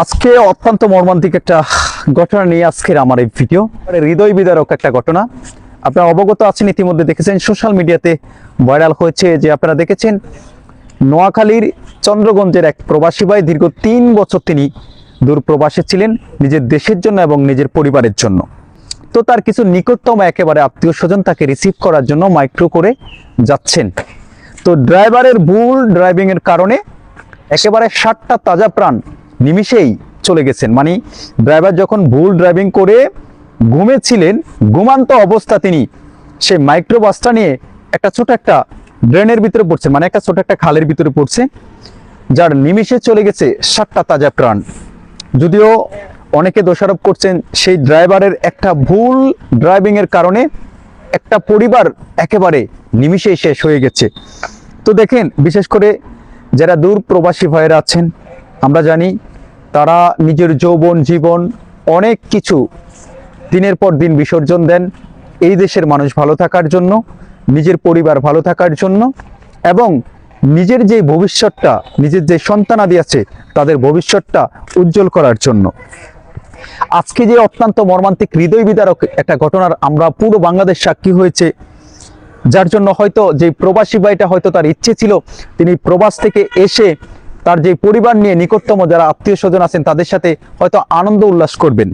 আজকে অত্যন্ত মর্মান্তিক একটা ঘটনা নিয়ে আজকের আমার এই ভিডিও। হৃদয় বিদারক একটা ঘটনা। আপনারা অবগত আছেন, ইতিমধ্যে দেখেছেন, সোশ্যাল মিডিয়াতে ভাইরাল হয়েছে যে আপনারা দেখেছেন, নোয়াখালীর চন্দ্রগঞ্জের এক প্রবাসী ভাই, দীর্ঘ তিন বছর তিনি দূর প্রবাসে ছিলেন, নিজের দেশের জন্য এবং নিজের পরিবারের জন্য। তো তার কিছু নিকটতম একেবারে আত্মীয় স্বজন তাকে রিসিভ করার জন্য মাইক্রো করে যাচ্ছেন। তো ড্রাইভারের ভুল ড্রাইভিং এর কারণে একেবারে ষাটটা তাজা প্রাণ নিমিষেই চলে গেছেন। মানে ড্রাইভার যখন ভুল ড্রাইভিং করে ঘুমেছিলেন, ঘুমান্ত অবস্থা তিনি। সেই মাইক্রো বাসটা নিয়ে একটা ছোট একটা ড্রেনের ভিতরে পড়ছে মানে একটা ছোট একটা খালের ভিতরে পড়ছে, যার নিমিষে চলে গেছে সাতটা তাজা প্রাণ। যদিও অনেকে দোষারোপ করছেন, সেই ড্রাইভারের একটা ভুল ড্রাইভিং এর কারণে একটা পরিবার একেবারে নিমিষেই শেষ হয়ে গেছে। তো দেখেন, বিশেষ করে যারা দূর প্রবাসী ভাইয়েরা আছেন, আমরা জানি তারা নিজের যৌবন, জীবন, অনেক কিছু দিনের পর দিন বিসর্জন দেন। এই দেশের মানুষ ভালো থাকার জন্য, নিজের পরিবার ভালো থাকার জন্য এবং নিজের যে ভবিষ্যৎটা, নিজের যে সন্তানাদি আছে, তাদের ভবিষ্যৎটা উজ্জ্বল করার জন্য। আজকে যে অত্যন্ত মর্মান্তিক হৃদয় বিদারক একটা ঘটনার আমরা পুরো বাংলাদেশ সাক্ষী হয়েছে, যার জন্য হয়তো যে প্রবাসী ভাইটা হয়তো তার ইচ্ছে ছিল, তিনি প্রবাস থেকে এসে তার যে পরিবার নিয়ে নিকটতম যারা আত্মীয় স্বজন আছেন, তাদের সাথে হয়তো আনন্দ উল্লাস করবেন।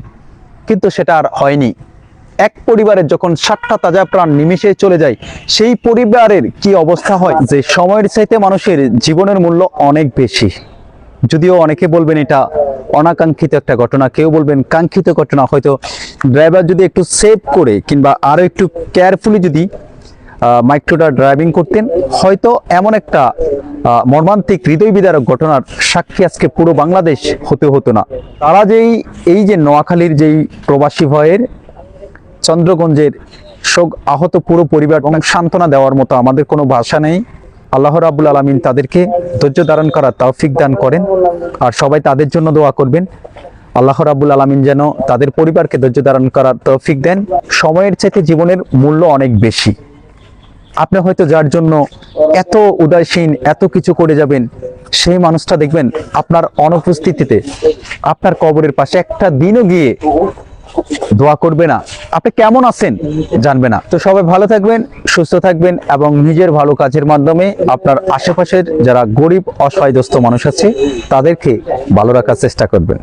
কিন্তু সেটা আর হয়নি। এক পরিবারের যখন ষাটটা তাজা প্রাণ নিমিশে চলে যায়, সেই পরিবারের কি অবস্থা হয় যে সময়ের চাইতে মানুষের জীবনের মূল্য অনেক বেশি। যদিও অনেকে বলবেন এটা অনাকাঙ্ক্ষিত একটা ঘটনা, কেউ বলবেন কাঙ্ক্ষিত ঘটনা। হয়তো ড্রাইভার যদি একটু সেভ করে কিংবা আরও একটু কেয়ারফুলি যদি মাইক্রোটা ড্রাইভিং করতেন। হয়তো এমন একটা মর্মান্তিক হৃদয় বিদারক ঘটনার সাক্ষী আজকে পুরো বাংলাদেশ হতে হতো না। তারা যেই, এই যে নোয়াখালীর যেই প্রবাসী ভয়ের, চন্দ্রগঞ্জের শোক আহত পুরো পরিবার অনেক সান্ত্বনা দেওয়ার মতো আমাদের কোনো ভাষা নেই। আল্লাহ রাবুল আলমিন তাদেরকে ধৈর্য ধারণ করার তৌফিক দান করেন আর সবাই তাদের জন্য দোয়া করবেন। আল্লাহ রাবুল আলমিন যেন তাদের পরিবারকে ধৈর্য ধারণ করার তৌফিক দেন। সময়ের চাইতে জীবনের মূল্য অনেক বেশি। আপনি হয়তো যার জন্য এত উদাসীন, এত কিছু করে যাবেন, সেই মানুষটা দেখবেন আপনার অনুপস্থিতিতে, আপনার কবরের পাশে একটা দিনও গিয়ে দোয়া করবে না। আপনি কেমন আছেন জানবে না। তো সবাই ভালো থাকবেন, সুস্থ থাকবেন এবং নিজের ভালো কাজের মাধ্যমে আপনার আশেপাশের যারা গরিব অসহায়গ্রস্ত মানুষ আছে, তাদেরকে ভালো রাখার চেষ্টা করবেন।